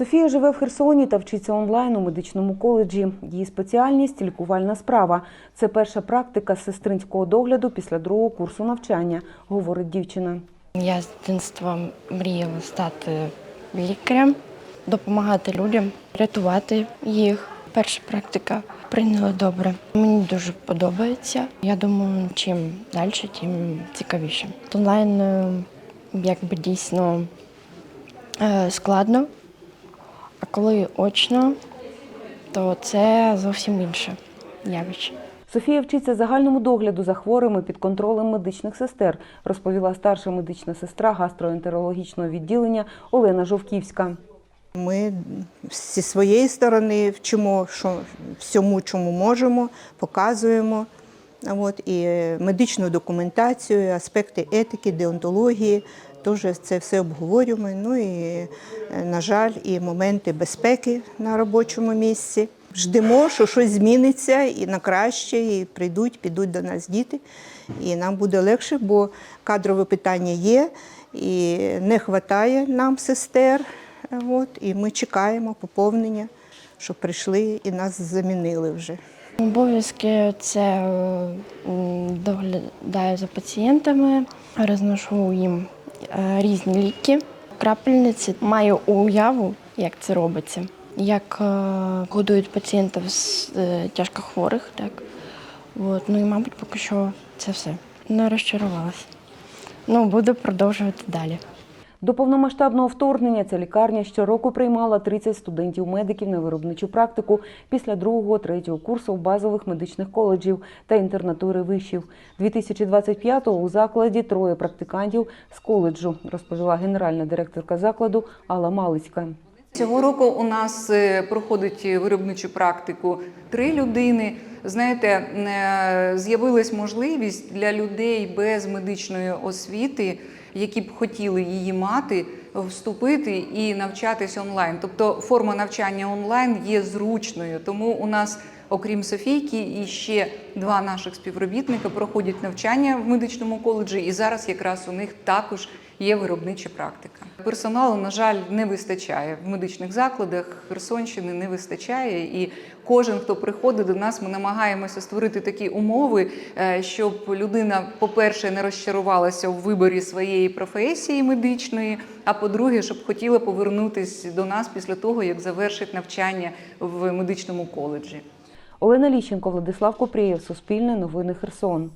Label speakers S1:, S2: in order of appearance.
S1: Софія живе в Херсоні та вчиться онлайн у медичному коледжі. Її спеціальність лікувальна справа. Це перша практика сестринського догляду після другого курсу навчання, говорить дівчина.
S2: Я з дитинства мріяла стати лікарем, допомагати людям, рятувати їх. Перша практика прийняла добре. Мені дуже подобається. Я думаю, чим далі, тим цікавіше. Онлайн е, якби дійсно е, складно, а коли очно, то це зовсім інше явище.
S1: Софія вчиться загальному догляду за хворими під контролем медичних сестер, розповіла старша медична сестра гастроентерологічного відділення Олена Жовківська.
S3: Ми зі своєї сторони вчимо що, всьому, чому можемо, показуємо. От, і медичну документацію, аспекти етики, деонтології, теж це все обговорюємо. Ну і, е, на жаль, і моменти безпеки на робочому місці. Ждемо, що щось зміниться і на краще, і прийдуть, підуть до нас діти, і нам буде легше, бо кадрове питання є, і не вистачає нам сестер. От, і ми чекаємо поповнення, щоб прийшли і нас замінили вже.
S2: Обов'язки це е, доглядаю за пацієнтами, розношу їм різні ліки, крапельниці. Маю уяву, як це робиться, як е, годують пацієнтів з е, тяжкохворих. Так. От. Ну і, мабуть, поки що це все. Не розчарувалася. Ну, буду продовжувати далі.
S1: До повномасштабного вторгнення ця лікарня щороку приймала 30 студентів-медиків на виробничу практику після другого, третього курсу базових медичних коледжів та інтернатури вишів. 2025-го у закладі троє практикантів з коледжу, розповіла генеральна директорка закладу Алла Малицька.
S4: Цього року у нас е, проходить виробничу практику три людини. Знаєте, е, з'явилась можливість для людей без медичної освіти, які б хотіли її мати, вступити і навчатись онлайн. Тобто форма навчання онлайн є зручною. Тому у нас, окрім Софійки, і ще два наших співробітника проходять навчання в медичному коледжі, і зараз якраз у них також є виробнича практика. Персоналу, на жаль, не вистачає в медичних закладах Херсонщини не вистачає. І кожен, хто приходить до нас, ми намагаємося створити такі умови, е, щоб людина, по-перше, не розчарувалася в виборі своєї професії медичної. А по-друге, щоб хотіла повернутися до нас після того, як завершить навчання в медичному коледжі.
S1: Олена Ліщенко, Владислав Купрієв, Суспільне новини Херсон.